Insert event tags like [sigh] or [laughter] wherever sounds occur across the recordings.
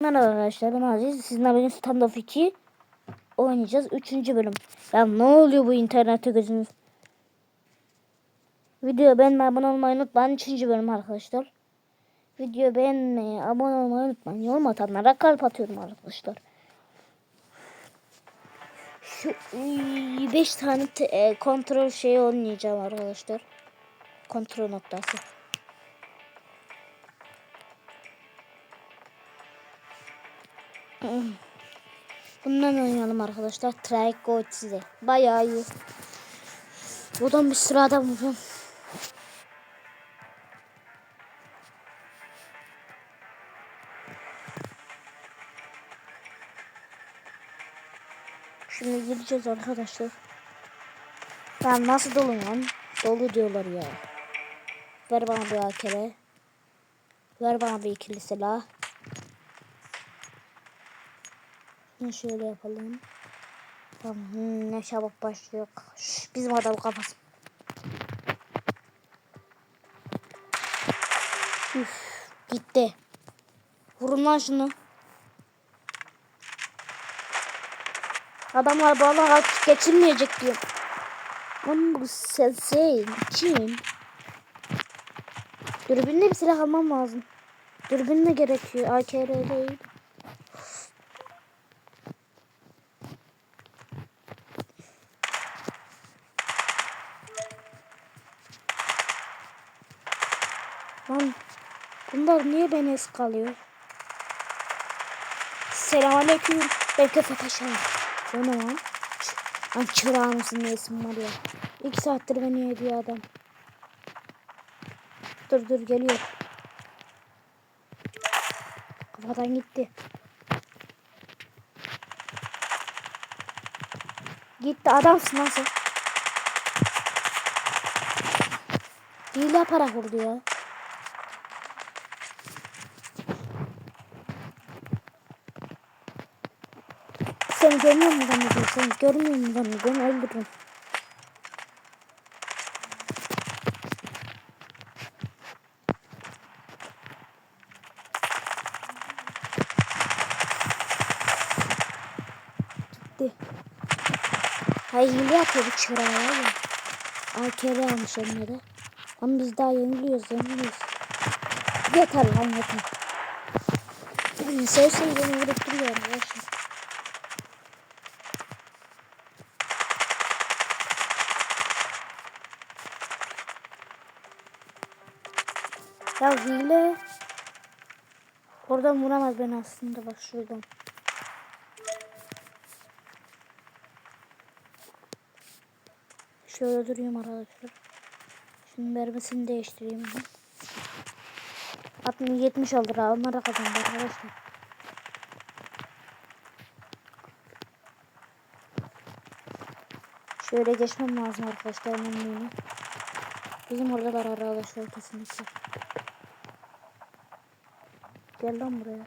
Merhaba arkadaşlar ben Aziz. Sizinle bugün Standoff 2 oynayacağız. Üçüncü bölüm. Ya ne oluyor bu internette gözünüz? Video beğenmeyi, abone olmayı unutmayın. Üçüncü bölüm arkadaşlar. Video beğenmeyi, abone olmayı unutmayın. Yorum atanlara kalp atıyorum arkadaşlar. Şu 5 tane e, kontrol şeyi oynayacağım arkadaşlar. Kontrol noktası. Bundan oynayalım arkadaşlar. Try go size. Bayağı iyi. Buradan bir sürü adam vuracağım. Şimdi gideceğiz arkadaşlar. Ben nasıl dolu lan? Dolu diyorlar ya. Ver bana bir akere. Ver bana bir ikili silah. Şunu şöyle yapalım. Tamam hmm, ne çabuk başlıyor. Şş, bizim adam kafası. Üf, gitti. Vurun lan şunu. Adamlar bana artık geçirmeyecek diyor. Ama bu sensei kim? Dürbünle bir silah almam lazım. Dürbünle gerekiyor. AKR değil. Lan bunlar niye beni ıskalıyor? Selamünaleyküm. Ben köfe paşam. O ne lan? Lan çırağı mısın ne isim var ya. İki saattir beni yediyor adam. Dur dur geliyor. Kafadan gitti. Gitti adamsın nasıl? Hile yaparak vurdu ya. Sen görmüyor musun zannediyorsun? Sen görmüyor musun zannediyorsun? Öldürürüm. Gitti. Hayır hile yapıyor bu çırağı ya. AKR almış onları. Ama biz daha yeniliyoruz yeniliyoruz. Yeter lan yeter. Sev sev beni vurup duruyor arkadaşlar. Ya hile. Oradan vuramaz beni aslında bak şuradan. Şöyle duruyorum arkadaşlar. Şimdi mermisini değiştireyim ben. 60 70 oldu ha. Onlara kazandı arkadaşlar. Şöyle geçmem lazım arkadaşlar. Bizim oradalar arkadaşlar kesinlikle. Gel lan buraya.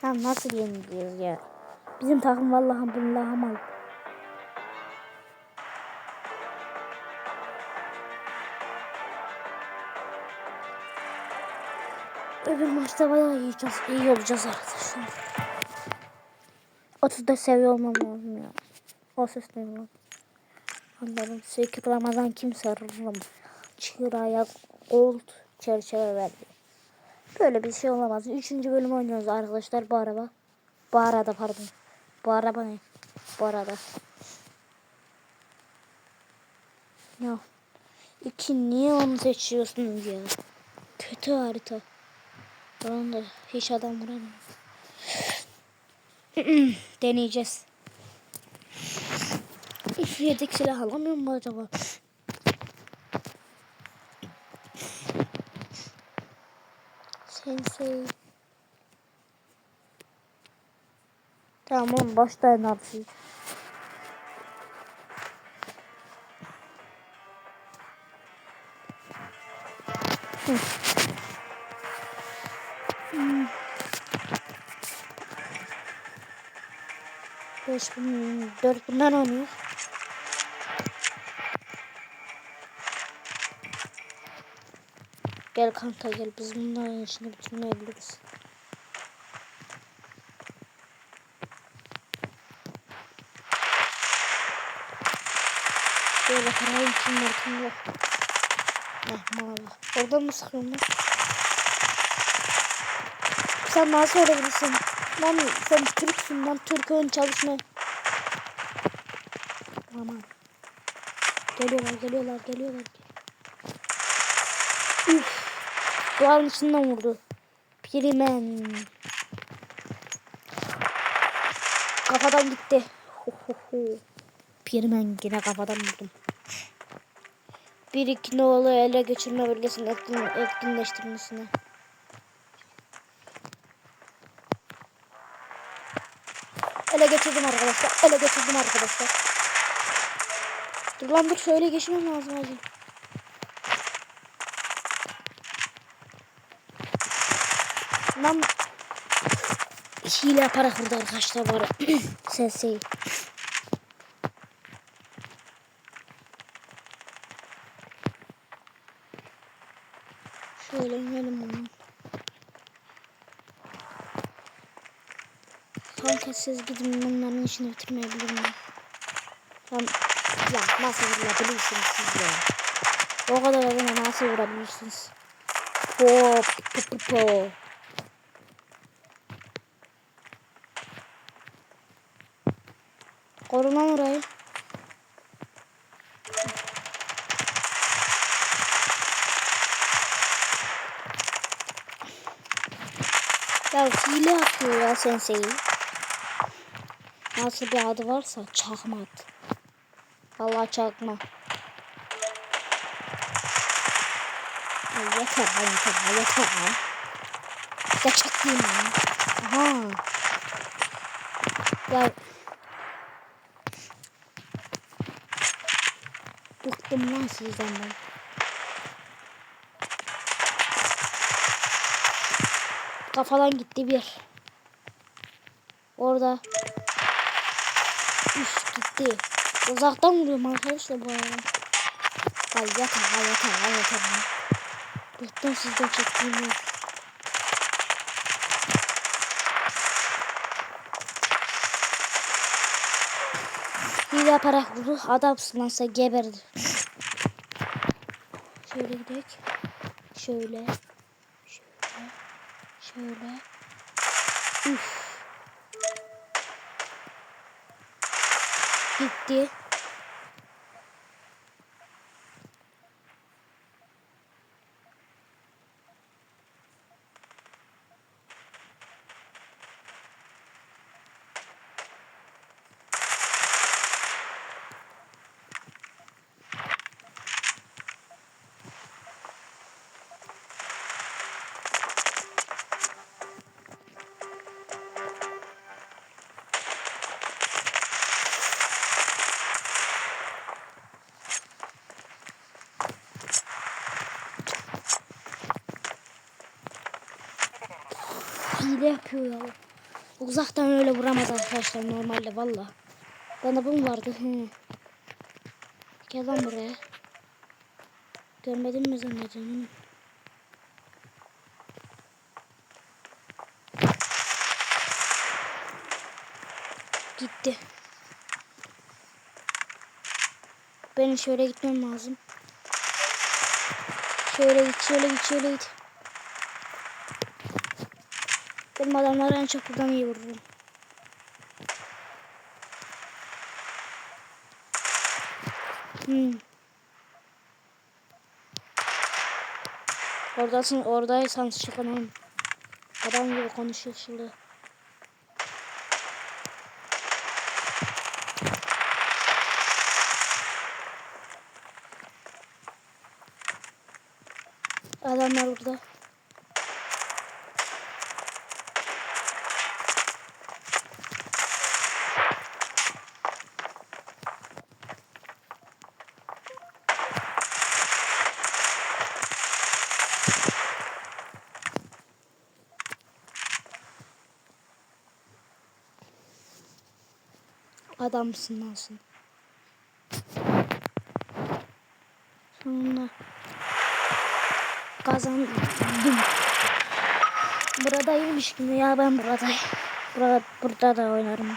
Tamam nasıl yeniliyoruz ya? Bizim takım vallahi billahi mal. Öbür maçta bayağı yiyeceğiz. İyi olacağız arkadaşlar. 30'da seviye olmam lazım. O ses ne var? Anladım. 8 Ramazan kim sarılım? Çıraya gold çerçeve verdi. Böyle bir şey olamaz. Üçüncü bölüm oynuyoruz arkadaşlar bu araba. Bu arada pardon. Bu araba ne? Bu arada. Ya. İki niye onu seçiyorsunuz ya? Kötü harita. Da hiç adam vuramıyorum. [clears throat] Deneyeceğiz. Üf yedek silah alamıyor mu acaba? Sensei. Tamam başlayın artık. Hı. 5 bin 4 bundan oynuyor. Gel kanka gel biz bunların işini bitirmeyebiliriz. Böyle parayı kim var kim yok. Ah mavi. Oradan mı sıkıyorum lan? Sen nasıl öğrenebilirsin? Lan sen Türksün lan Türk ön çalışma. Aman. Geliyorlar geliyorlar geliyorlar. Üf. Duvarın içinden vurdu. Pirimen. Kafadan gitti. Ho, ho, ho. Pirimen yine kafadan vurdum. Bir iki nolu ele geçirme bölgesinin etkin, etkinleştirmesine. Ele geçirdim arkadaşlar. Ele geçirdim arkadaşlar. Dur lan dur şöyle geçmem lazım acil. Lan hile yaparak burada arkadaşlar var. [clears throat] Sensei. Şöyle inelim bunu. Kanka siz gidin bunların işini bitirmeyebilir miyim? Lan ya nasıl vurabilirsiniz siz ya? O kadar adama nasıl vurabilirsiniz? Hop hop hop hop. Koru lan orayı. Ya hile yapıyor ya sensei. Nasıl bir adı varsa çakma at. Vallahi çakma. Ay yeter lan yeter lan yeter lan. Gerçek değil lan. Aha. Ya. Bıktım lan sizden ben. Kafadan gitti bir. Orada. Üf gitti. Uzaktan vuruyorum arkadaşlar bu arada. Ay yeter ay yeter ay yeter. Bıktım sizden çektiğimi. Hile yaparak vurdu. Adamsın lan sen geberdi. Şöyle gidelim. Şöyle. Şöyle. Şöyle. Gitti. Hile yapıyor ya. Uzaktan öyle vuramaz arkadaşlar normalde valla. Bana bunun vardı. Hı. Gel lan buraya. Görmedin mi zannediyorsun? Gitti. Benim şöyle gitmem lazım. Şöyle git, şöyle git, şöyle git. Benim adamlar en çok buradan iyi vururum. Hmm. Oradasın, oradaysan çıkamam. Adam gibi konuşuyor şimdi. Adamlar burada. Adamsın sen. Sonunda kazandım. Buradaymış gibi ya ben buradayım. Burada, burada da oynarım.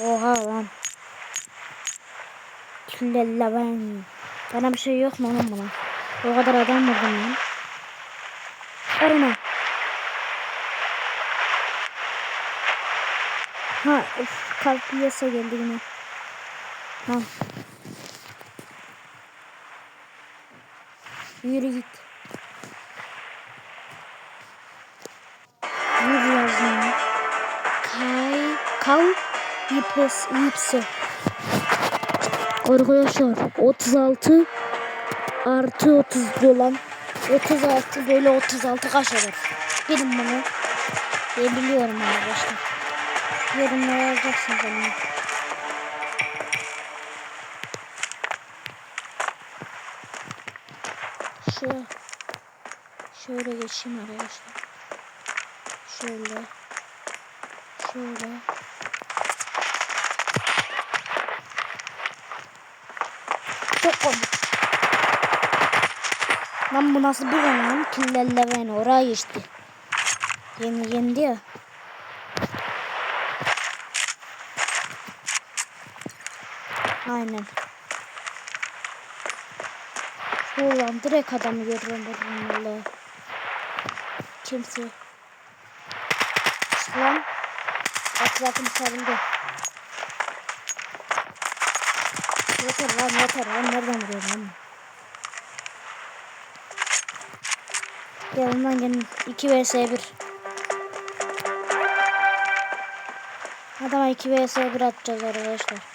Oha lan. Küllelle ben. Bana bir şey yok mu lan buna? O kadar adam vurdum lan. Arama. Ha, üf, kalp yasa geldi yine. Tamam. Yürü git. Yürü lazım. Kay, kal, yıpres, yıpsı. Arkadaşlar 36 artı 30 dolan 36 böyle 36 kaç eder? Bilin bunu. Ben biliyorum arkadaşlar. Yorumlara yazacaksınız onu. Şu şöyle geçeyim arkadaşlar. Şöyle. Şöyle. Çok komik. Lan bu nasıl bir lan? Killerle beni oraya geçti. Yeni yendi ya. Aynen. Ulan direkt adamı görüyorum buradan valla. Kimse. Lan. Etrafım sarıldı. Yeter lan yeter lan nereden vuruyorum lan? Gelin lan gelin. 2 vs 1. Adama 2 vs 1 atacağız arkadaşlar.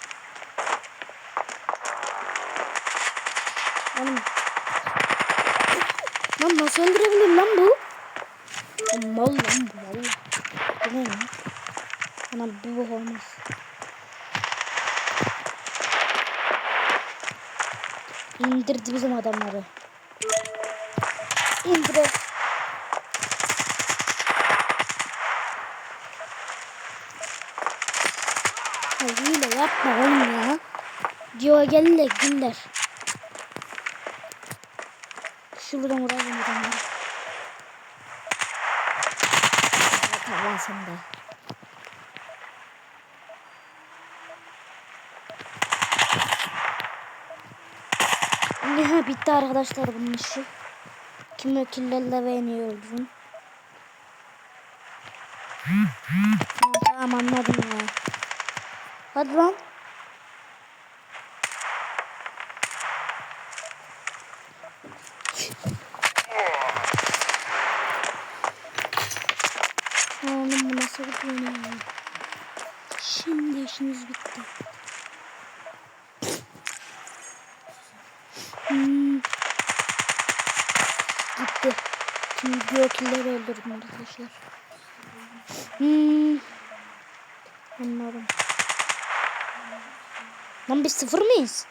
Oğlum. Lan nasıl öldürebilir lan bu? Mal lan bu valla. Bu ne ya? Ana bu olmaz. İndirdi bizim adamları. İndir. Hile yapma oğlum ya. Diyor gelirler güller. Şuradan vuralım adamları. Tamam sen de. Ha, bitti arkadaşlar bunun işi. Kim o killerle beni öldürün. Tamam anladım ya. Hadi lan. Oğlum bu nasıl bir oyun ya? Şimdi işimiz bitti. Hmm. Gitti. Gökilleri öldürdüm arkadaşlar. Hmm. Anladım. Lan biz sıfır mıyız?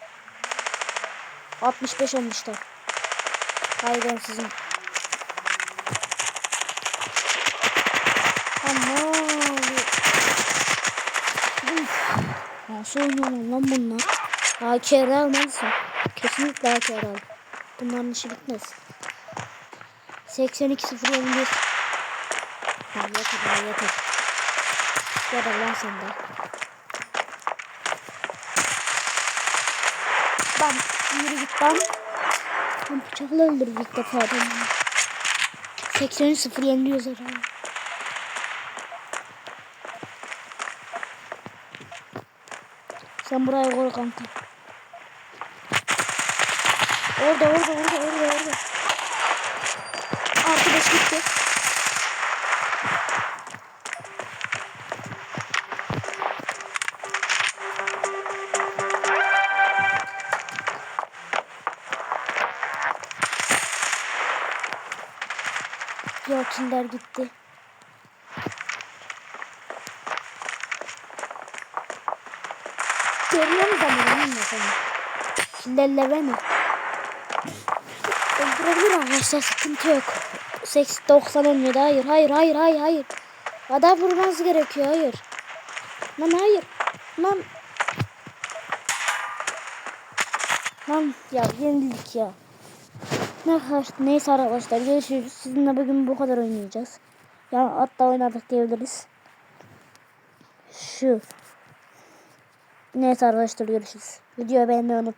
65 olmuşlar. Hayır sizin. Ama Uf. Nasıl oynuyorlar lan bunlar? AKR almalısın. Kesinlikle AKR al. Bunların işi bitmez. 82 0 21. Ha yeter ha yeter. Yeter lan sende. Ben yürü git lan. Ben bıçakla öldürdüm ilk defa adamı. 83 0 yeniliyoruz herhalde. Sen buraya koy kanka. Orada orada orada orada orada. Arkadaş gitti. Ya gitti. Görüyor musun mı seni? Killerle beni. Öldürebilir arkadaşlar sıkıntı yok. 80 90 ölmedi. Hayır hayır hayır hayır hayır. Adam vurmanız gerekiyor. Hayır. Lan hayır. Lan. Lan ya yenildik ya. Neyse arkadaşlar görüşürüz. Sizinle bugün bu kadar oynayacağız. Yani hatta oynadık diyebiliriz. Şu. Neyse arkadaşlar görüşürüz. Videoyu beğenmeyi unutmayın.